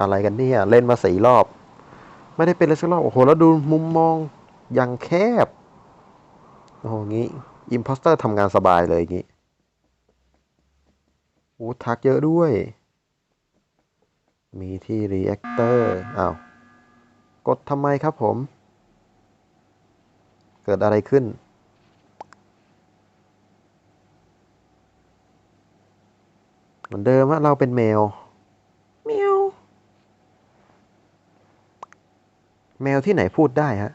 อะไรกันเนี่ย เล่นมาสี่รอบ ไม่ได้เป็นเลยสักรอบ โอ้โห แล้วดูมุมมองอย่างแคบ โอ้โหงี้อิมพอสเตอร์ทำงานสบายเลยอย่างงี้โอ้ทักเยอะด้วย มีที่รีแอคเตอร์อ้าวกดทำไมครับผม เกิดอะไรขึ้น เหมือนเดิมฮะเราเป็นแมวแมว แมวที่ไหนพูดได้ฮะ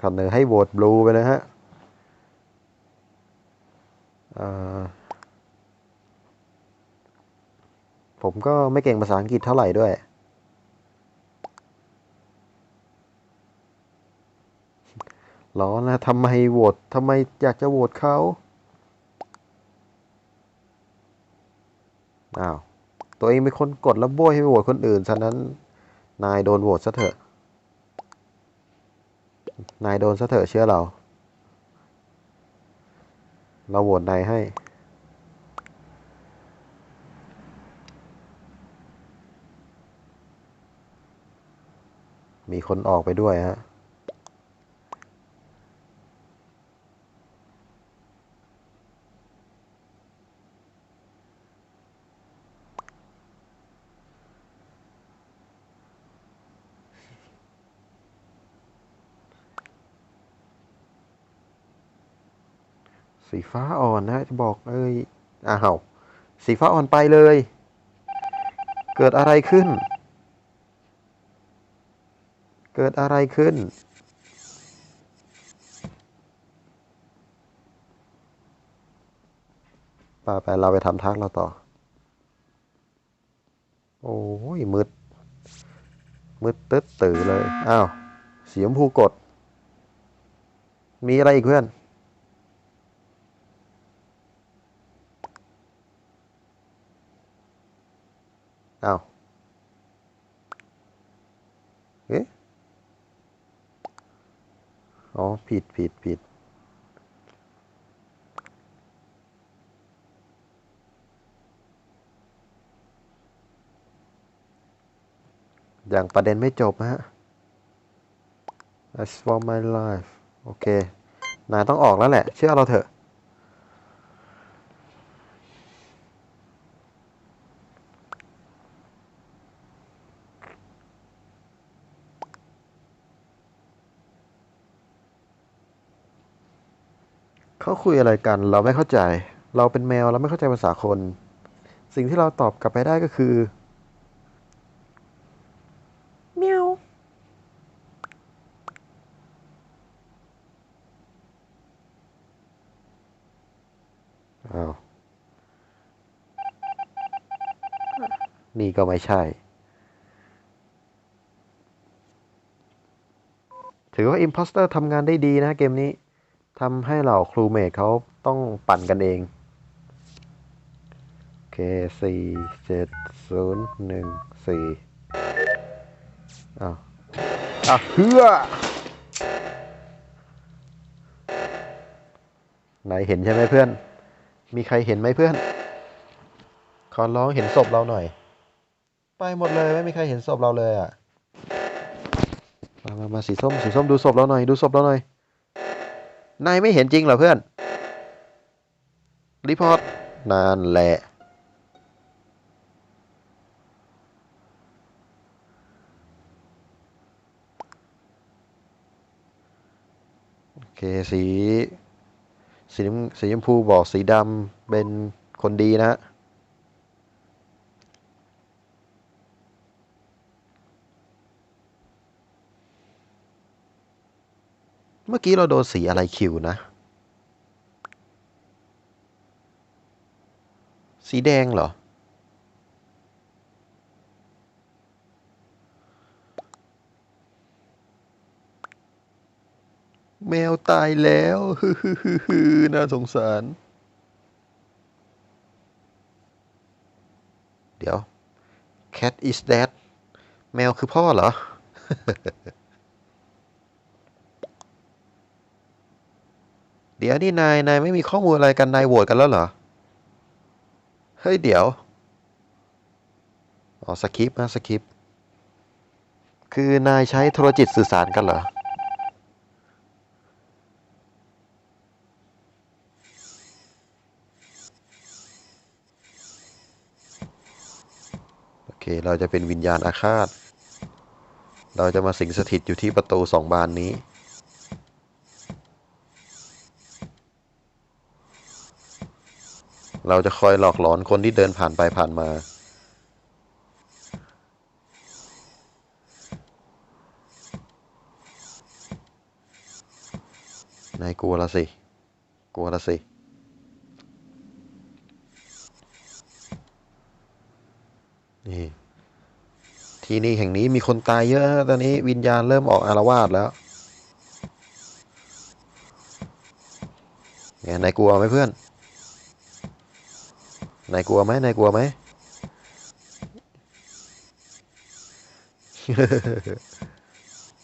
เสนอให้โหวตบลูไปเลยฮะผมก็ไม่เก่งภาษาอังกฤษเท่าไหร่ด้วย ร้อนนะทำไมโหวตทำไมอยากจะโหวตเขา อ้าว ตัวเองเป็นคนกดแล้วโบยให้ไปโหวตคนอื่นฉะนั้น นายโดนโหวตซะเถอะ นายโดนซะเถอะเชื่อเรา เราโหวตนายให้ มีคนออกไปด้วยฮะ สีฟ้าอ่อนนะจะบอกเอ้ยอ้าวสีฟ้าอ่อนไปเลย เกิดอะไรขึ้น เกิดอะไรขึ้น ไปไปเราไปทำทักเราต่อ โอ้ยมืด มืดตึ๊ดตื่อเลย อ้าว เสีชมพูกด มีอะไรอีกเพื่อน อ้าว เอ๊ะ อ๋อ ผิดผิดผิด อย่างประเด็นไม่จบฮะ That's for my life โอเค นายต้องออกแล้วแหละ เชื่อเราเถอะ เขาคุยอะไรกัน เราไม่เข้าใจ เราเป็นแมวเราไม่เข้าใจภาษาคน สิ่งที่เราตอบกลับไปได้ก็คือเมียวอ้าวนี่ก็ไม่ใช่ ถือว่า Imposter ทำงานได้ดีนะเกมนี้ ทำให้เหล่าครูเมทเขาต้องปั่นกันเอง โอเคสี่เจ็ดศูนย์หนึ่งสี่อ้าวอะเฮือไหนเห็นใช่ไหมเพื่อน มีใครเห็นไหมเพื่อน ขอร้องเห็นศพเราหน่อย ไปหมดเลยไม่มีใครเห็นศพเราเลยอะ มามามาสีส้มสีส้มดูศพเราหน่อย ดูศพเราหน่อย นายไม่เห็นจริงเหรอเพื่อน รีพอร์ตนานแหละ โอเคสีสีสีชมพูบอกสีดำเป็นคนดีนะฮะ เมื่อกี้เราโดนสีอะไรคิวนะ สีแดงเหรอ แมวตายแล้วฮึฮึฮึฮึน่าสงสาร เดี๋ยว cat is dead แมวคือพ่อเหรอ เดี๋ยวนี่นาย นายไม่มีข้อมูลอะไรกัน นายโหวตกันแล้วเหรอ เฮ้ย เดี๋ยว อ๋อสคริปต์นะสคริปต์คือนายใช้โทรจิตสื่อสารกันเหรอ โอเค เราจะเป็นวิญญาณอาฆาต เราจะมาสิงสถิตอยู่ที่ประตูสองบานนี้ เราจะคอยหลอกหลอนคนที่เดินผ่านไปผ่านมา นายกลัวละสิ กลัวละสิ นี่ ที่นี่แห่งนี้มีคนตายเยอะนะตอนนี้วิญญาณเริ่มออกอารวาสแล้วไงนายกลัวไหมเพื่อน นายกลัวไหมนายกลัวไหม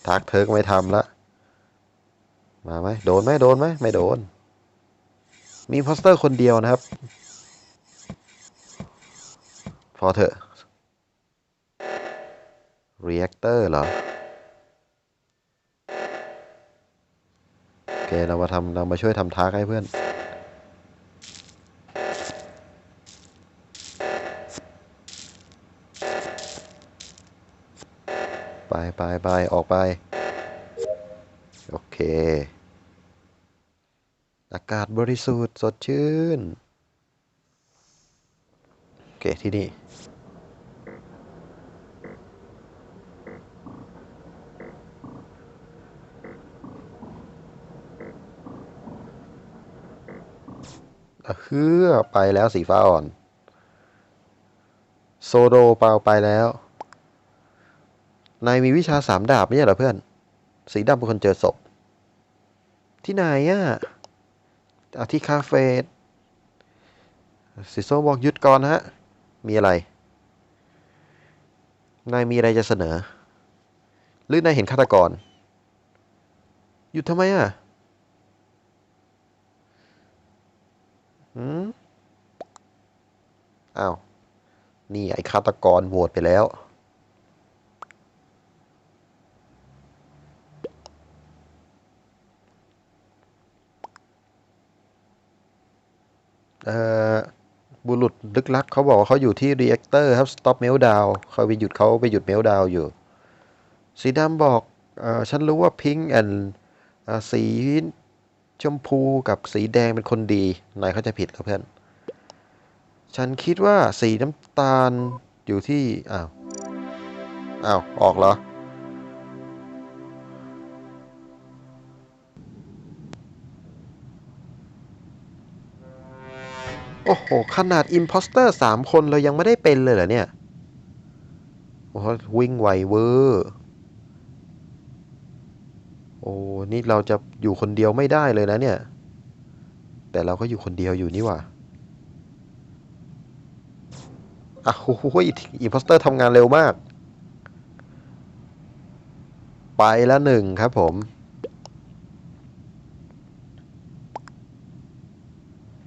ทักเธอก็ไม่ทำละ มาไหมโดนไหมโดนไหมไม่โดน มีโพสเตอร์คนเดียวนะครับ พอเถอะ reactor เหรอโอเคเรามาทำเรามาช่วยทำทาร์กให้เพื่อน ไปไปออกไป โอเค อากาศบริสุทธิ์สดชื่น โอเค ที่นี่เฮือไปแล้วสีฟ้าอ่อน โซโดเปล่าไปแล้ว นายมีวิชาสามดาบไม่ใช่เหรอเพื่อน สีดำเป็นคนเจอศพ ที่ไหนอะอาที่คาเฟ่สีส้มบอกหยุดก่อนฮะ มีอะไร นายมีอะไรจะเสนอ หรือนายเห็นฆาตกร หยุดทำไมอะหืมอ้าว นี่ไอ้ฆาตกรโหวตไปแล้ว เอ่อ บุรุษลึกลักเขาบอกว่าเขาอยู่ที่ reactor ครับ stop meltdown เขาไปหยุดเขาไปหยุด meltdown อยู่ สีดำบอกอฉันรู้ว่า pink and อ่าสีชมพูกับสีแดงเป็นคนดีนายเขาใจผิดครับเพื่อน ฉันคิดว่าสีน้ำตาลอยู่ที่ อ้าว อ้าว ออกเหรอ โอ้โห ขนาดอิ p พ s สเตอร์สามคนเรายังไม่ได้เป็นเลยเหรอเนี่ย โอ้วิ่งไวเวอร์โอ้ นี่เราจะอยู่คนเดียวไม่ได้เลยนะเนี่ย แต่เราก็อยู่คนเดียวอยู่นี่ว่าอะโอ้โหอิ p พ s สเตอร์ทำงานเร็วมาก ไปแล้วหนึ่งครับผม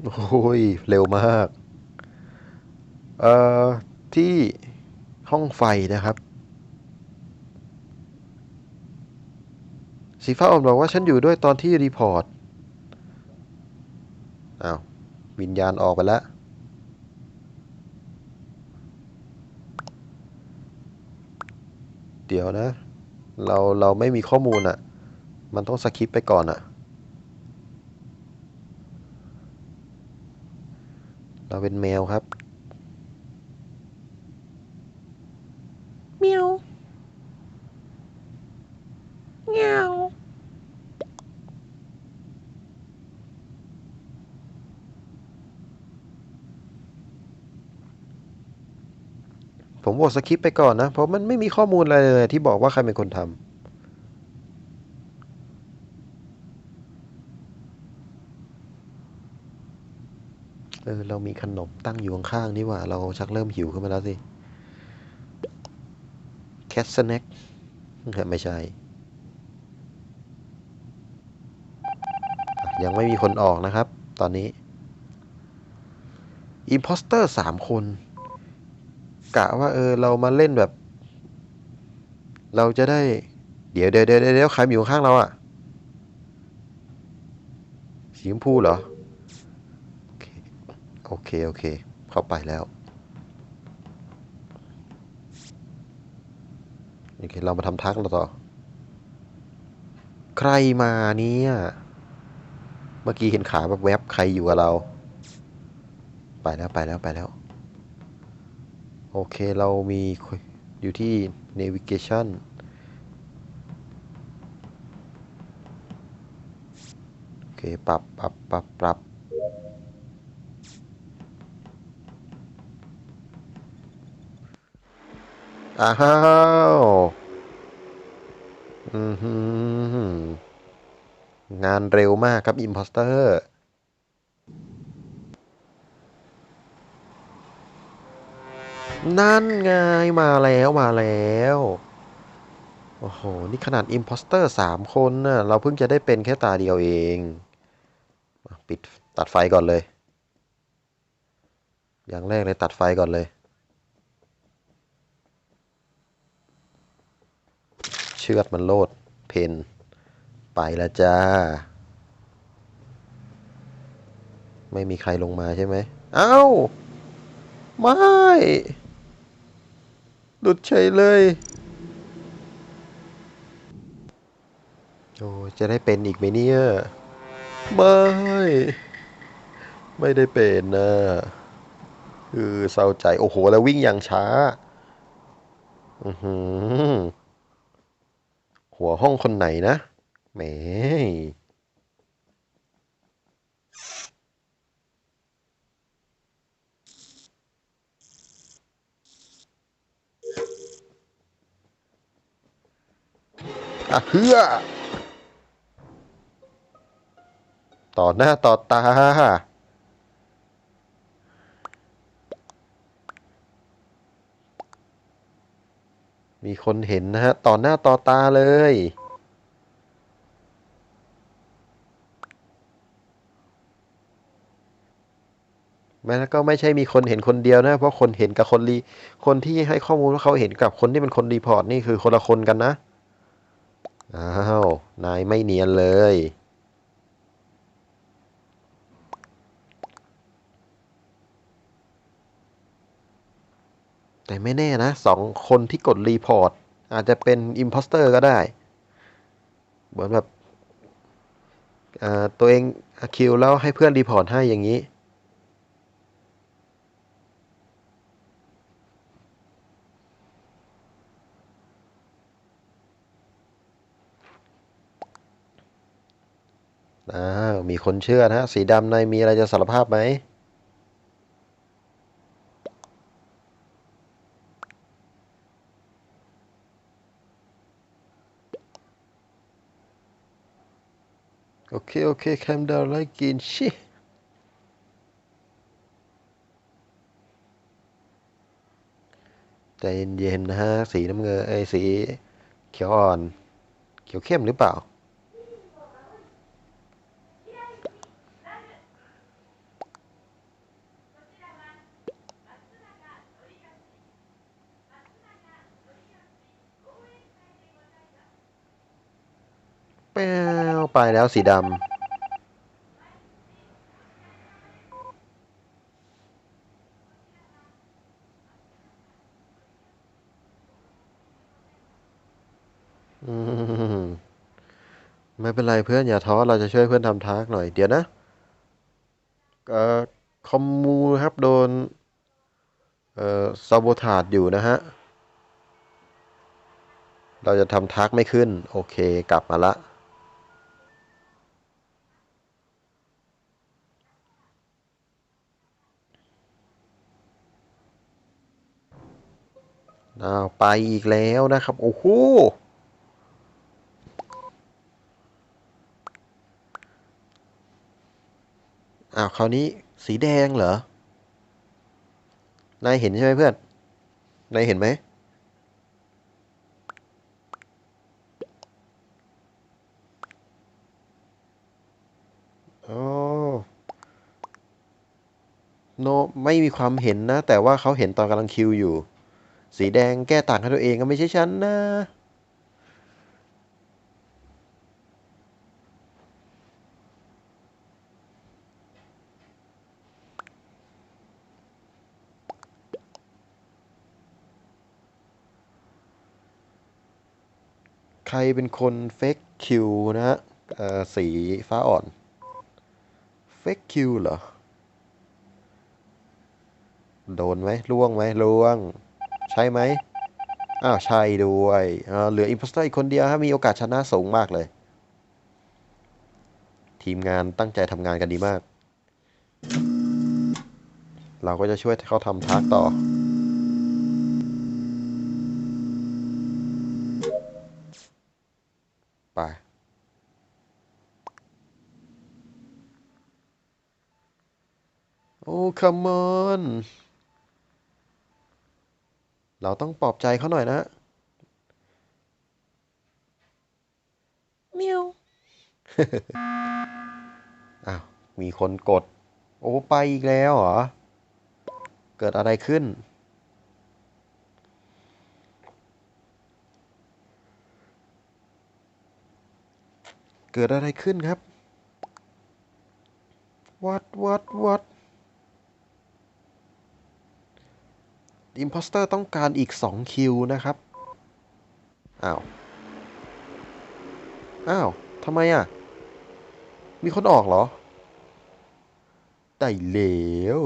โอ้ย เร็วมาก เอ่อ ที่ห้องไฟนะครับ สีฟ้าอ่อนบอกว่าฉันอยู่ด้วยตอนที่รีพอร์ต อ้าว วิญญาณออกไปแล้ว เดี๋ยวนะ เรา เราไม่มีข้อมูลอะมันต้องสคิปไปก่อนอะ เราเป็นแมวครับเมียวเมียวผมบอกสคิปไปก่อนนะ เพราะมันไม่มีข้อมูลอะไรเลยที่บอกว่าใครเป็นคนทำ ออเรามีขนมตั้งอยู่ข้างๆนี่หว่า เราชักเริ่มหิวขึ้นมาแล้วสิแคทสแน็คไม่ใช่ ยังไม่มีคนออกนะครับ ตอนนี้อิมพอสเตอร์สามคน กะว่าเออเรามาเล่นแบบ เราจะได้ เดี๋ยวเดี๋ยวเดี๋ยวเดี๋ยวใครมาอยู่ข้างเราอะสีชมพูเหรอ โอเค โอเค เข้าไปแล้ว โอเค เรามาทำทักเราต่อ ใครมาเนี่ย เมื่อกี้เห็นขาแบบแวบใครอยู่กับเรา ไปแล้วไปแล้วไปแล้ว โอเคเรามีอยู่ที่ navigation โอเค ปรับปรับปรับปรับ อ้าวอือหืองานเร็วมากครับ Imposter นั่นไงมาแล้วมาแล้ว โอ้โห นี่ขนาด Imposter สามคนน่ะ เราเพิ่งจะได้เป็นแค่ตาเดียวเอง ปิดตัดไฟก่อนเลย อย่างแรกเลยตัดไฟก่อนเลย ชือดมันโลด เพนไปล้วจ้า ไม่มีใครลงมาใช่ไหม เอ้า ไม่ หลุดเฉยเลยโอ้จะได้เป็นอีกไหมเนี่ย ไม่ ไม่ได้เป็นนะคือเศร้าใจ โอ้โห แล้ววิ่งอย่างช้า อือหือ หัวห้องคนไหนนะ แหม อะเฮือต่อหน้าต่อตา มีคนเห็นนะฮะ ต่อหน้าต่อตาเลย แม้แล้วก็ไม่ใช่มีคนเห็นคนเดียวนะ เพราะคนเห็นกับคนรี คนที่ให้ข้อมูลว่าเขาเห็นกับคนที่เป็นคนรีพอร์ตนี่คือคนละคนกันนะ อ้าว นายไม่เนียนเลย แต่ไม่แน่นะสองคนที่กดรีพอร์ตอาจจะเป็นอิมพอสเตอร์ก็ได้ เหมือนแบบตัวเองคิวแล้วให้เพื่อนรีพอร์ตให้อย่างนี้อ้าวมีคนเชื่อนะ สีดำในมีอะไรจะสารภาพไหม โอเคโอเคแคมดาวไลกินชิใจเย็นๆนะฮะ สีน้ำเงินไอ้สี เขียวอ่อน เขียวเข้มหรือเปล่า แป้ว ไปแล้วสีดำไม่เป็นไรเพื่อนอย่าท้อเราจะช่วยเพื่อนทำทากหน่อย เดี๋ยวนะเอ่อคอมมูครับโดนเอ่อซาโบทาดอยู่นะฮะ เราจะทำทักไม่ขึ้น โอเคกลับมาละ อ้าวไปอีกแล้วนะครับ โอ้โหอ้าวคราวนี้สีแดงเหรอ นายเห็นใช่ไหมเพื่อน นายเห็นไหม โอ๋อโน ไม่มีความเห็นนะ แต่ว่าเขาเห็นตอนกำลังคิวอยู่ สีแดงแก้ต่างให้ตัวเองก็ไม่ใช่ฉันนะใครเป็นคนเฟกคิวนะฮะสีฟ้าอ่อนเฟกคิวเหรอ โดนไหมล่วงไหมล่วง ใช่ไหมอ้าวใช่ด้วยเหลืออิ p โพสเตอร์อีกคนเดียวฮะมีโอกาสชนะสูงมากเลย ทีมงานตั้งใจทำงานกันดีมาก เราก็จะช่วยเขาทำทาร์กต่อ ไปโอ้คัมมอน เราต้องปลอบใจเขาหน่อยนะเมียวอ้าว มีคนกด โอ้ ไปอีกแล้วเหรอ เกิดอะไรขึ้น เกิดอะไรขึ้นครับ วัดวัดวัด อิมพอสเตอร์ต้องการอีก 2 คิวนะครับ อ้าว อ้าวทำไมอะ มีคนออกเหรอ ได้แล้ว